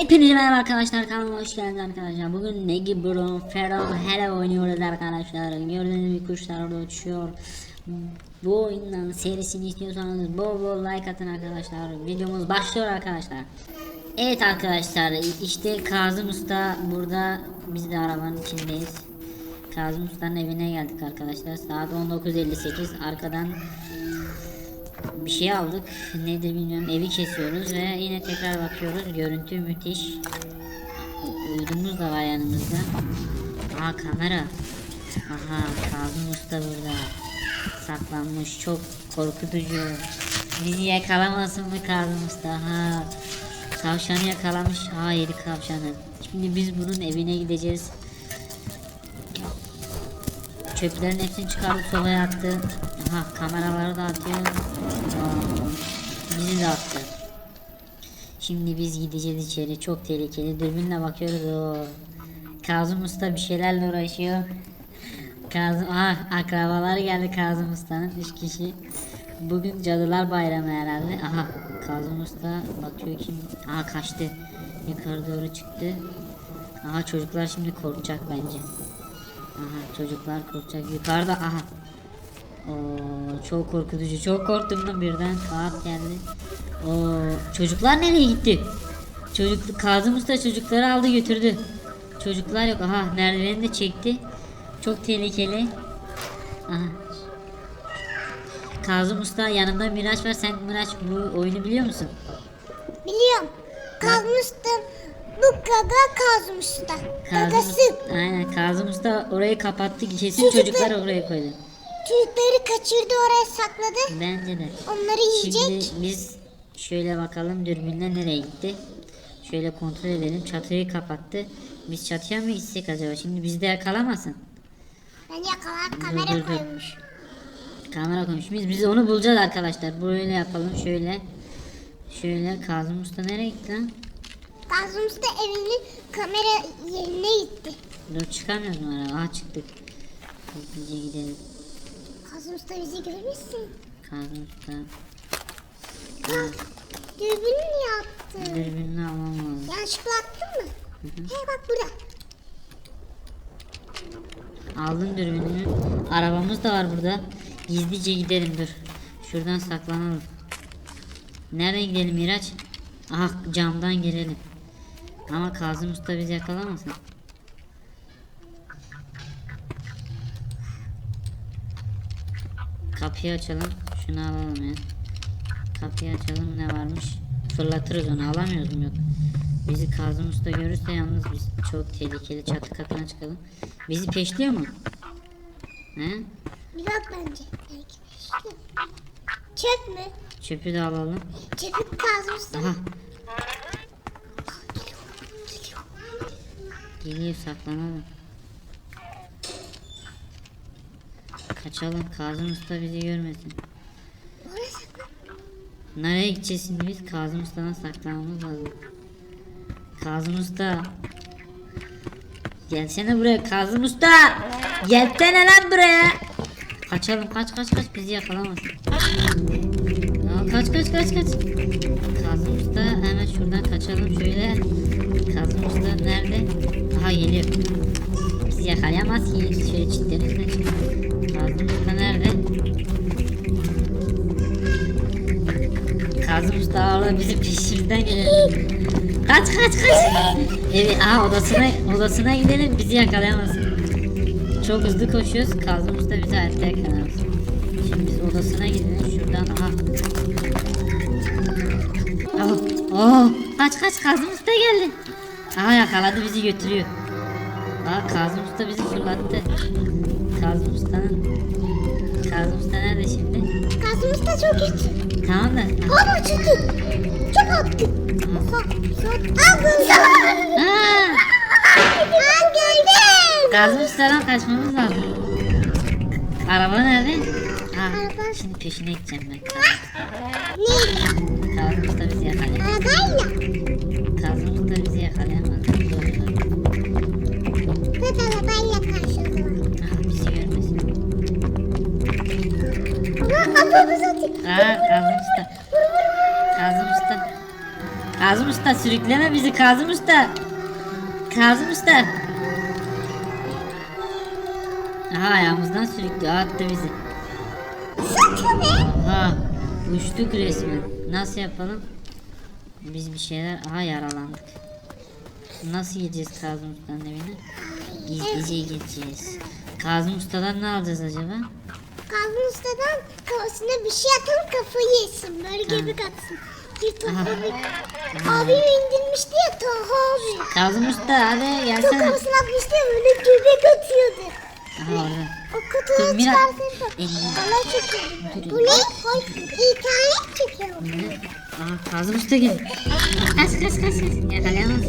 Hepinize merhaba arkadaşlar kanalıma hoş geldiniz arkadaşlar. Bugün Negi Bro, Feral, Hele oynuyoruz arkadaşlar. Gördüğünüz gibi kuşlar orada uçuyor. Bu oyundan serisini istiyorsanız bol bol like atın arkadaşlar. Videomuz başlıyor arkadaşlar. Evet arkadaşlar işte Kazım Usta burada biz de arabanın içindeyiz. Kazım Usta'nın evine geldik arkadaşlar. Saat 19.58 arkadan bir şey aldık. Ne de bilmiyorum. Evi kesiyoruz ve yine tekrar bakıyoruz. Görüntü müthiş. Uydumuz da var yanımızda. Aa kamera. Aha Kazım Usta burada. Saklanmış. Çok korkutucu. Bizi yakalamasın mı Kazım Usta? Ha. Tavşanı yakalamış. Ha yedi tavşanı. Şimdi biz bunun evine gideceğiz. Çöplerin hepsini çıkarıp sobaya attı. Aha kameraları da atıyor. Bizi de attı. Şimdi biz gideceğiz içeri. Çok tehlikeli. Dürbünle bakıyoruz. Oo. Kazım Usta bir şeylerle uğraşıyor. Kazım, aha akrabaları geldi Kazım Usta'nın. Üç kişi. Bugün Cadılar Bayramı herhalde. Aha Kazım Usta bakıyor kim? Aha kaçtı. Yukarı doğru çıktı. Aha çocuklar şimdi korkacak bence. Aha çocuklar korkacak. Yukarıda aha. Oo, çok korkutucu. Çok korktum da birden kağıt geldi. Oo, çocuklar nereye gitti? Çocuk Kazım Usta çocukları aldı götürdü. Çocuklar yok. Aha merdiveni de çekti. Çok tehlikeli. Aha. Kazım Usta yanımda Miraç var. Sen Miraç bu oyunu biliyor musun? Biliyorum. Kazmıştım. Bu gaga kazmıştı. Kazım, Gagası. aynen Kazım Usta orayı kapattı. Kesin Çocuklar- çocuklar oraya koydu. Çocukları kaçırdı oraya sakladı. Bence de. Onları yiyecek. Şimdi biz şöyle bakalım dürbünle nereye gitti. Şöyle kontrol edelim. Çatıyı kapattı. Biz çatıya mı gitsek acaba? Şimdi bizi de yakalamasın. Ben yakalar dur, kamera dur. koymuş. Kamera koymuş. Biz, biz onu bulacağız arkadaşlar. Böyle yapalım. Şöyle. Şöyle Kazım Usta nereye gitti lan? Kazmıştı evinin kamera yerine gitti. Dur çıkamıyoruz mu araba? Aha çıktık. Hızlıca gidelim. Kazmıştı bizi görmüşsün. Kazım Usta. Bak. Dürbünü niye attın? Dürbününü almam lazım. Yanlışlıkla attın mı? He bak burada. Aldım dürbününü. Arabamız da var burada. Gizlice gidelim dur. Şuradan saklanalım. Nereye gidelim Miraç? Aha camdan girelim. Ama Kazım Usta bizi yakalamasın. Kapıyı açalım. Şunu alalım ya. Kapıyı açalım ne varmış? Fırlatırız onu alamıyoruz mu yok? Bizi Kazım Usta görürse yalnız biz çok tehlikeli çatı katına çıkalım. Bizi peşliyor mu? He? Bir bak bence. Çöp mü? Çöpü de alalım. Çöpü kazmıştı. Aha. Geliyor saklanalım. Kaçalım. Kazım Usta bizi görmesin. Nereye gideceğiz şimdi biz? Kazım Usta'dan saklanmamız lazım. Kazım Usta. Gelsene buraya Kazım Usta. Gelsene lan buraya. Kaçalım kaç kaç kaç bizi yakalamasın. Ya kaç kaç kaç kaç. Kazım Usta hemen şuradan kaçalım şöyle. Kazım Usta nerede? Aha geliyor. Bizi yakalayamaz ki. Şöyle çitlerimizden çıkalım. Kazım Usta nerede? Kazım Usta orada bizim peşimizden geliyor. Kaç kaç kaç. Evet aha odasına odasına gidelim bizi yakalayamazsın. Çok hızlı koşuyoruz. Kazım Usta bizi hayatta yakalayamaz. Şimdi biz odasına gidelim şuradan aha. Oh, oh, kaç kaç Kazım Usta geldi. Aha yakaladı bizi götürüyor. Aa Kazım Usta bizi fırlattı. Kazım Usta'nın Kazım Usta nerede şimdi? Kazmıştı çok kötü. Tamam da. Ama çıktı. Çok attı. Oha. Sana. Aa, Ben geldim. Kazım Usta'dan kaçmamız lazım. Araba nerede? Ha, Araba. şimdi peşine gideceğim ben. Ne? Kazım Usta bizi yakalayamaz. Arabayla. Aa, Kazım Usta. Kazım Usta. Kazım Usta sürükleme bizi Kazım Usta. Kazım Usta. Aha ayağımızdan sürüklüyor attı bizi. Satı be. Ha uçtuk resmen. Nasıl yapalım? Biz bir şeyler aha yaralandık. Nasıl gideceğiz Kazım Usta'nın evine? Gizlice gideceğiz. Kazım Usta'dan ne alacağız acaba? Kazım Usta'dan kafasına bir şey atalım kafayı yesin. Böyle göbek atsın. Bir bir... Abim indirmişti ya Taha abi. Kazım Usta hadi Çok gelsene. kafasına atmıştı ya böyle göbek atıyordu. Aha orada. O kutuyu Mira. çıkarsın. Elini- Allah çekiyor. Bu ne? Ay, internet çekiyor. Aha Kazım Usta gel. Kaç kaç kaç kaç. Yakalayamaz.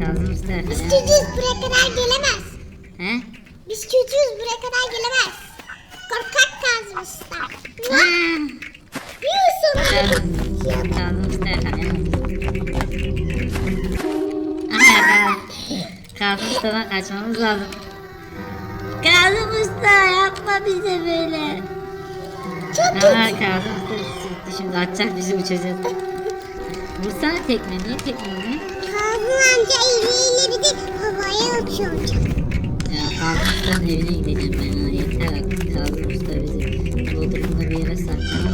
Kazım Usta yakalayamaz. çocuğuz buraya kadar gelemez. He? Biz çocuğuz buraya kadar gelemez. Korkak. Aa! Yakaladım. Kazım Usta'dan kaçmamız lazım. Usta yapma bize böyle. Çok Usta çıktı şimdi atacak bizi uçacağız. Vursana tekme niye tekme? Kazım amca Evine gideceğim ben. artık. Kazım Usta bizi Bodrum'da bir yere sakladı.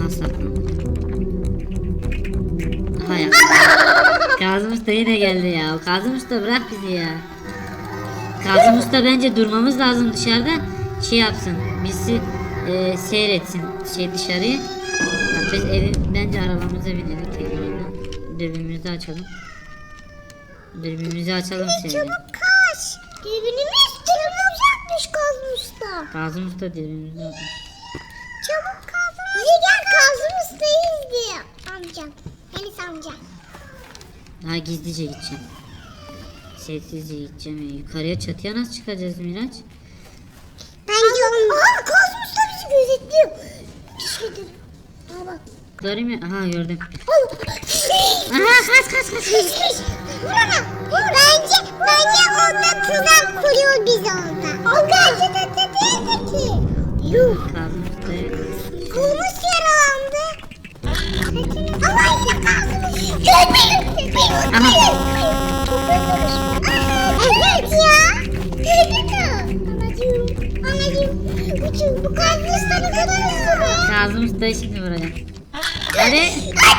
Aha saklandı. Aha ya. Kazım Usta yine geldi ya. Kazım Usta bırak bizi ya. Kazım Usta bence durmamız lazım dışarıda. Şey yapsın. Bizi e, seyretsin şey dışarıyı. Biz evi, bence arabamıza binelim tekrardan. Dürbünümüzü açalım. Dürbünümüzü açalım seni. Çabuk Birbirimiz telefon yapmış Kazım Usta. Kazım Usta dürbünümüzü açalım. Çabuk Kazım Usta. Hadi gel Kazım Usta'yı izle. Amcam. Enis amca. Daha gizlice gideceğim. Sessizce gideceğim. ya. Yukarıya çatıya nasıl çıkacağız Miraç? Bence onu... Aa Kazım Usta bizi gözetliyor. Düşürdüm. Aa bak. Göreyim mi? Aha gördüm. Al. Aha kaç kaç kaç. Vur ona. Vur. Bence, bence onda tuzak kuruyor biz orada. O de de değildi ki. Yuh. Kolumuz yaralandı. Ama işte Kazım Görmeyin. Evet ya. Mü? Anacığım. Anacığım. Bu, bu Kazım Usta ne kadar hızlı be. Kazım Usta'yı şimdi vuracağım. Hadi. Ha,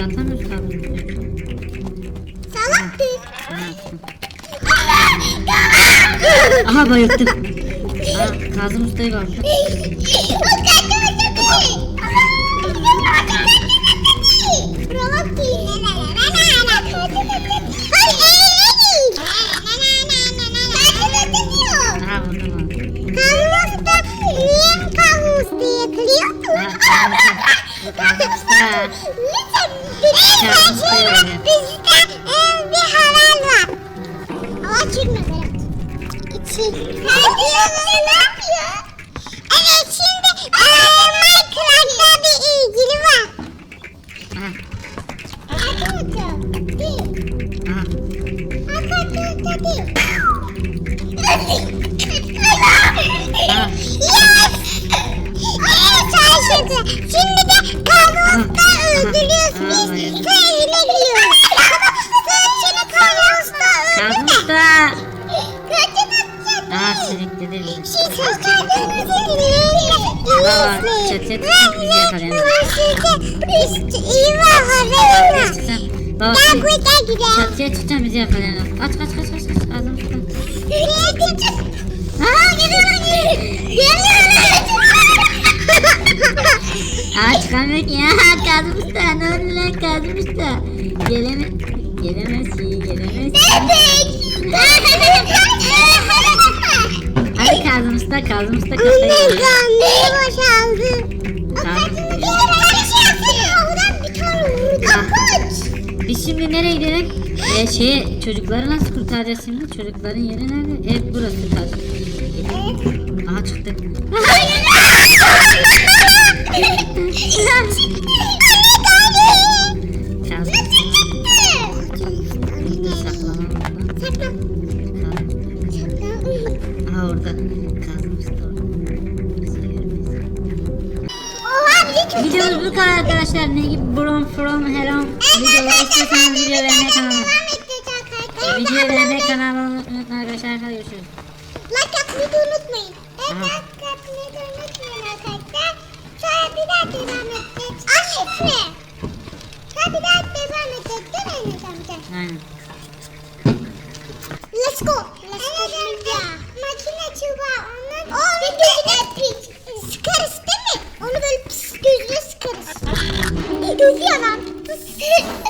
Kazım Usta. Salak değil. Aha bayıldım. Aa, Kazım Usta'yı bak. Aha vurdum onu. Ha, Kazım Usta. Kazım Usta. Bizde bir halal var. Ama çekme Berat. İçin. ne yapıyor? Tutsak bizi yakalayamaz. Baba çatıya tutsan bizi yakalayamaz. Kaç kaç kaç kaç kaç. Ağzını tutsan. Nereye gideceğiz? Aa geliyor. Geliyor. Aa çıkamıyor ki ya. Kazım Usta ne oldu lan Kazım Usta. Geleme gelemez ki gelemez Kazım Usta Kazım Usta Anne kafayı yiyor. karnını boşaldı. Tamam. Oradan bir tane vurdu. Kaç. Biz şimdi nereye gidelim? Ee, şey çocukları nasıl kurtaracağız şimdi? Çocukların yeri nerede? Evet burası kurtaracağız. Aha çıktık. Kazım Videomuz bu kadar arkadaşlar. Ne gibi Brom From Hello videoları istiyorsanız video beğenmeyi kanalıma. Video beğenmeyi kanalıma unutmayın arkadaşlar. Hadi görüşürüz. Like yapmayı da unutmayın. Evet, like yapmayı da unutmayın arkadaşlar. Sonra bir daha devam edeceğiz. Anne ne? Sonra bir daha devam edeceğiz değil mi? Aynen. Değil mi?